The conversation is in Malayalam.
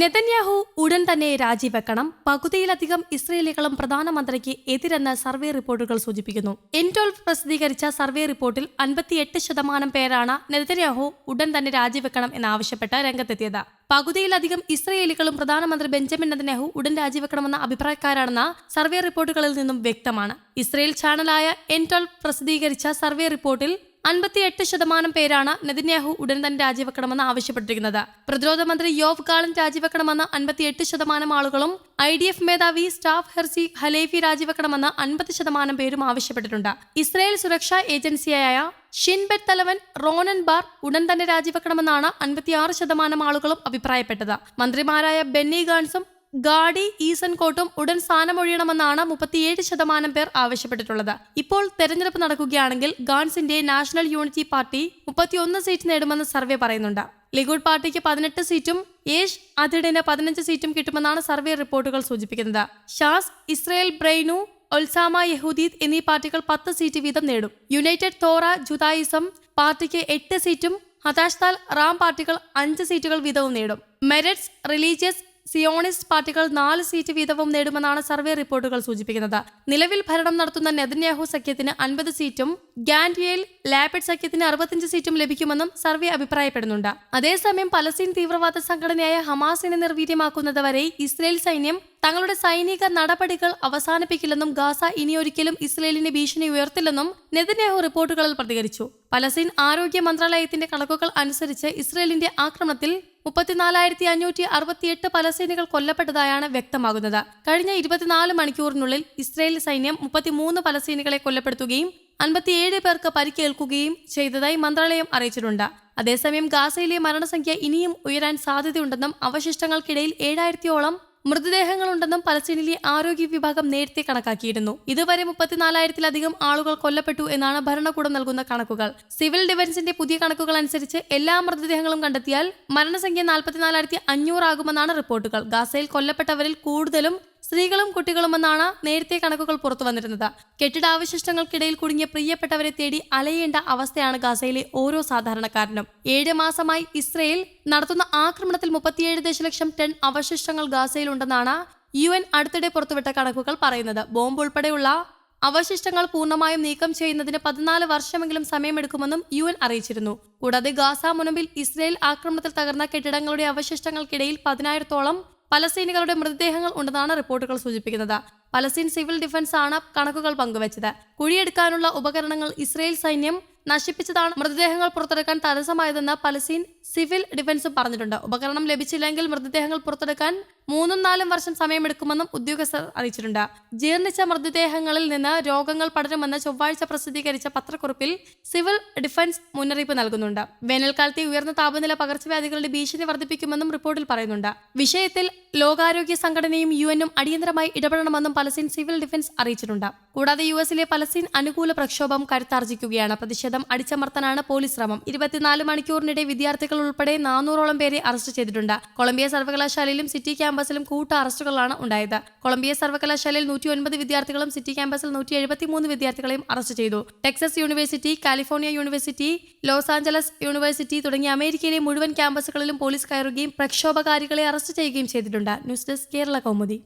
നെതന്യാഹു ഉടൻ തന്നെ രാജിവെക്കണം. പകുതിയിലധികം ഇസ്രയേലികളും പ്രധാനമന്ത്രിക്ക് എതിരെന്ന് സർവേ റിപ്പോർട്ടുകൾ സൂചിപ്പിക്കുന്നു. എൻടോൾ പ്രസിദ്ധീകരിച്ച സർവേ റിപ്പോർട്ടിൽ അൻപത്തിയെട്ട് ശതമാനം പേരാണ് നെതന്യാഹു ഉടൻ തന്നെ രാജിവെക്കണം എന്നാവശ്യപ്പെട്ട് രംഗത്തെത്തിയത്. പകുതിയിലധികം ഇസ്രയേലികളും പ്രധാനമന്ത്രി ബെഞ്ചമിൻ നെതന്യാഹു ഉടൻ രാജിവെക്കണമെന്ന അഭിപ്രായക്കാരാണെന്ന സർവേ റിപ്പോർട്ടുകളിൽ നിന്നും വ്യക്തമാണ്. ഇസ്രയേൽ ചാനലായ എൻടോൾ പ്രസിദ്ധീകരിച്ച സർവേ റിപ്പോർട്ടിൽ അൻപത്തിയെട്ട് ശതമാനം പേരാണ് നെതിന്യാഹു ഉടൻ തന്നെ രാജിവെക്കണമെന്ന് ആവശ്യപ്പെട്ടിരിക്കുന്നത്. പ്രതിരോധ മന്ത്രി യോവ് ഗാലൻ രാജിവെക്കണമെന്ന് അൻപത്തിയെട്ട് ശതമാനം ആളുകളും ഐ ഡി എഫ് മേധാവി സ്റ്റാഫ് ഹെർസി ഹലേഫി രാജിവെക്കണമെന്ന് അൻപത് ശതമാനം പേരും ആവശ്യപ്പെട്ടിട്ടുണ്ട്. ഇസ്രായേൽ സുരക്ഷാ ഏജൻസിയായ ഷിൻബെറ്റ് തലവൻ റോനൻ ബാർ ഉടൻ തന്നെ രാജിവെക്കണമെന്നാണ് അൻപത്തിയാറ് ശതമാനം ആളുകളും അഭിപ്രായപ്പെട്ടത്. മന്ത്രിമാരായ ബെന്നി ഗാൻസും ഗാഡി ഈസൻ കോട്ടും ഉടൻ സ്ഥാനമൊഴിയണമെന്നാണ് മുപ്പത്തിയേഴ് ശതമാനം പേർ ആവശ്യപ്പെട്ടിട്ടുള്ളത്. ഇപ്പോൾ തെരഞ്ഞെടുപ്പ് നടക്കുകയാണെങ്കിൽ ഗാൻസിന്റെ നാഷണൽ യൂണിറ്റി പാർട്ടി മുപ്പത്തിയൊന്ന് സീറ്റ് നേടുമെന്ന് സർവേ പറയുന്നുണ്ട്. ലിഗുഡ് പാർട്ടിക്ക് പതിനെട്ട് സീറ്റും യേഷ് അതിഡിന് പതിനഞ്ച് സീറ്റും കിട്ടുമെന്നാണ് സർവേ റിപ്പോർട്ടുകൾ സൂചിപ്പിക്കുന്നത്. ഷാസ് ഇസ്രയേൽ ബ്രെയിനു ഒൽസാമ യഹൂദീദ് എന്നീ പാർട്ടികൾ പത്ത് സീറ്റ് വീതം നേടും. യുണൈറ്റഡ് തോറ ജുദായിസം പാർട്ടിക്ക് എട്ട് സീറ്റും ഹതാഷ്താൽ റാം പാർട്ടികൾ അഞ്ച് സീറ്റുകൾ വീതവും നേടും. മെറിറ്റ്സ് റിലീജിയസ് സിയോണിസ്റ്റ് പാർട്ടികൾ നാല് സീറ്റ് വീതവും നേടുമെന്നാണ് സർവേ റിപ്പോർട്ടുകൾ സൂചിപ്പിക്കുന്നത്. നിലവിൽ ഭരണം നടത്തുന്ന നെതന്യാഹു സഖ്യത്തിന് അൻപത് സീറ്റും ഗാൻഡിയയിൽ ലാപിഡ് സഖ്യത്തിന് അറുപത്തിയഞ്ച് സീറ്റും ലഭിക്കുമെന്നും സർവേ അഭിപ്രായപ്പെടുന്നുണ്ട്. അതേസമയം പലസ്തീൻ തീവ്രവാദ സംഘടനയായ ഹമാസിനെ നിർവീര്യമാക്കുന്നതുവരെ ഇസ്രയേൽ സൈന്യം തങ്ങളുടെ സൈനിക നടപടികൾ അവസാനിപ്പിക്കില്ലെന്നും ഗാസ ഇനിയൊരിക്കലും ഇസ്രയേലിന് ഭീഷണി ഉയർത്തില്ലെന്നും നെതന്യാഹു റിപ്പോർട്ടുകളിൽ പ്രതികരിച്ചു. പലസ്തീൻ ആരോഗ്യ മന്ത്രാലയത്തിന്റെ കണക്കുകൾ അനുസരിച്ച് ഇസ്രയേലിന്റെ ആക്രമണത്തിൽ മുപ്പത്തിനാലായിരത്തി അഞ്ഞൂറ്റി അറുപത്തിയെട്ട് പലസ്തീനികൾ കൊല്ലപ്പെട്ടതായാണ് വ്യക്തമാകുന്നത്. കഴിഞ്ഞ ഇരുപത്തിനാല് മണിക്കൂറിനുള്ളിൽ ഇസ്രയേൽ സൈന്യം മുപ്പത്തിമൂന്ന് പലസ്തീനികളെ കൊല്ലപ്പെടുത്തുകയും അൻപത്തിയേഴ് പേർക്ക് പരിക്കേൽക്കുകയും ചെയ്തതായി മന്ത്രാലയം അറിയിച്ചിട്ടുണ്ട്. അതേസമയം ഗാസയിലെ മരണസംഖ്യ ഇനിയും ഉയരാൻ സാധ്യതയുണ്ടെന്നും അവശിഷ്ടങ്ങൾക്കിടയിൽ ഏഴായിരത്തിയോളം മൃതദേഹങ്ങളുണ്ടെന്നും പലസ്തീനിലെ ആരോഗ്യ വിഭാഗം നേരത്തെ കണക്കാക്കിയിരുന്നു. ഇതുവരെ മുപ്പത്തിനാലായിരത്തിലധികം ആളുകൾ കൊല്ലപ്പെട്ടു എന്നാണ് ഭരണകൂടം നൽകുന്ന കണക്കുകൾ. സിവിൽ ഡിഫൻസിന്റെ പുതിയ കണക്കുകൾ അനുസരിച്ച് എല്ലാ മൃതദേഹങ്ങളും കണ്ടെത്തിയാൽ മരണസംഖ്യ നാൽപ്പത്തിനാലായിരത്തി അഞ്ഞൂറാകുമെന്നാണ് റിപ്പോർട്ടുകൾ. ഗാസയിൽ കൊല്ലപ്പെട്ടവരിൽ കൂടുതലും സ്ത്രീകളും കുട്ടികളുമെന്നാണ് നേരത്തെ കണക്കുകൾ പുറത്തു വന്നിരുന്നത്. കെട്ടിടാവശിഷ്ടങ്ങൾക്കിടയിൽ കുടുങ്ങിയ പ്രിയപ്പെട്ടവരെ തേടി അലയേണ്ട അവസ്ഥയാണ് ഗാസയിലെ ഓരോ സാധാരണക്കാരനും. ഏഴ് മാസമായി ഇസ്രയേൽ നടത്തുന്ന ആക്രമണത്തിൽ മുപ്പത്തിയേഴ് ദശലക്ഷം ടൺ അവശിഷ്ടങ്ങൾ ഗാസയിലുണ്ടെന്നാണ് യു എൻ അടുത്തിടെ പുറത്തുവിട്ട കണക്കുകൾ പറയുന്നത്. ബോംബ് ഉൾപ്പെടെയുള്ള അവശിഷ്ടങ്ങൾ പൂർണമായും നീക്കം ചെയ്യുന്നതിന് പതിനാല് വർഷമെങ്കിലും സമയമെടുക്കുമെന്നും യു എൻ അറിയിച്ചിരുന്നു. കൂടാതെ ഗാസ മുനമ്പിൽ ഇസ്രയേൽ ആക്രമണത്തിൽ തകർന്ന കെട്ടിടങ്ങളുടെ അവശിഷ്ടങ്ങൾക്കിടയിൽ പതിനായിരത്തോളം പലസ്തീനികളുടെ മൃതദേഹങ്ങൾ ഉണ്ടെന്നാണ് റിപ്പോർട്ടുകൾ സൂചിപ്പിക്കുന്നത്. പലസ്തീൻ സിവിൽ ഡിഫൻസ് ആണ് കണക്കുകൾ പങ്കുവച്ചത്. കുഴിയെടുക്കാനുള്ള ഉപകരണങ്ങൾ ഇസ്രയേൽ സൈന്യം നശിപ്പിച്ചതാണ്. മൃതദേഹങ്ങൾ പുറത്തെടുക്കാൻ തടസ്സമായതെന്ന് പലസ്തീൻ സിവിൽ ഡിഫൻസും പറഞ്ഞിട്ടുണ്ട്. ഉപകരണം ലഭിച്ചില്ലെങ്കിൽ മൃതദേഹങ്ങൾ പുറത്തെടുക്കാൻ മൂന്നും നാലും വർഷം സമയമെടുക്കുമെന്നും ഉദ്യോഗസ്ഥർ അറിയിച്ചിട്ടുണ്ട്. ജീർണിച്ച മൃതദേഹങ്ങളിൽ നിന്ന് രോഗങ്ങൾ പടരുമെന്ന് ചൊവ്വാഴ്ച പ്രസിദ്ധീകരിച്ച പത്രക്കുറിപ്പിൽ സിവിൽ ഡിഫൻസ് മുന്നറിയിപ്പ് നൽകുന്നുണ്ട്. വേനൽക്കാലത്തെ ഉയർന്ന താപനില പകർച്ചവ്യാധികളുടെ ഭീഷണി വർദ്ധിപ്പിക്കുമെന്നും റിപ്പോർട്ടിൽ പറയുന്നുണ്ട്. വിഷയത്തിൽ ലോകാരോഗ്യ സംഘടനയും യു എനും അടിയന്തരമായി ഇടപെടണമെന്നും പലസ്തീൻ സിവിൽ ഡിഫൻസ് അറിയിച്ചിട്ടുണ്ട്. കൂടാതെ യു എസിലെ പലസ്തീൻ അനുകൂല പ്രക്ഷോഭം കരുത്താർജിക്കുകയാണ്. പ്രതിഷേധം അടിച്ചമർത്താനാണ് പോലീസ് ശ്രമം. ഇരുപത്തിനാല് മണിക്കൂറിനിടെ വിദ്യാർത്ഥികൾ ഉൾപ്പെടെ നാനൂറോളം പേരെ അറസ്റ്റ് ചെയ്തിട്ടുണ്ട്. കൊളംബിയ സർവകലാശാലയിലും സിറ്റി ക്യാമ്പസിലും കൂട്ട അറസ്റ്റുകളാണ് ഉണ്ടായത്. കൊളംബിയ സർവകലാശാലയിൽ നൂറ്റി ഒൻപത് വിദ്യാർത്ഥികളും സിറ്റി ക്യാമ്പസിൽ നൂറ്റി എഴുപത്തിമൂന്ന് വിദ്യാർത്ഥികളെയും അറസ്റ്റ് ചെയ്തു. Texas university California university Los Angeles university തുടങ്ങിയ അമേരിക്കയിലെ മുഴുവൻ ക്യാമ്പസുകളിലും പോലീസ് കയറുകയും പ്രക്ഷോഭകാരികളെ അറസ്റ്റ് ചെയ്യുകയും ചെയ്തിട്ടുണ്ട്. News desk Kerala Kaumudi.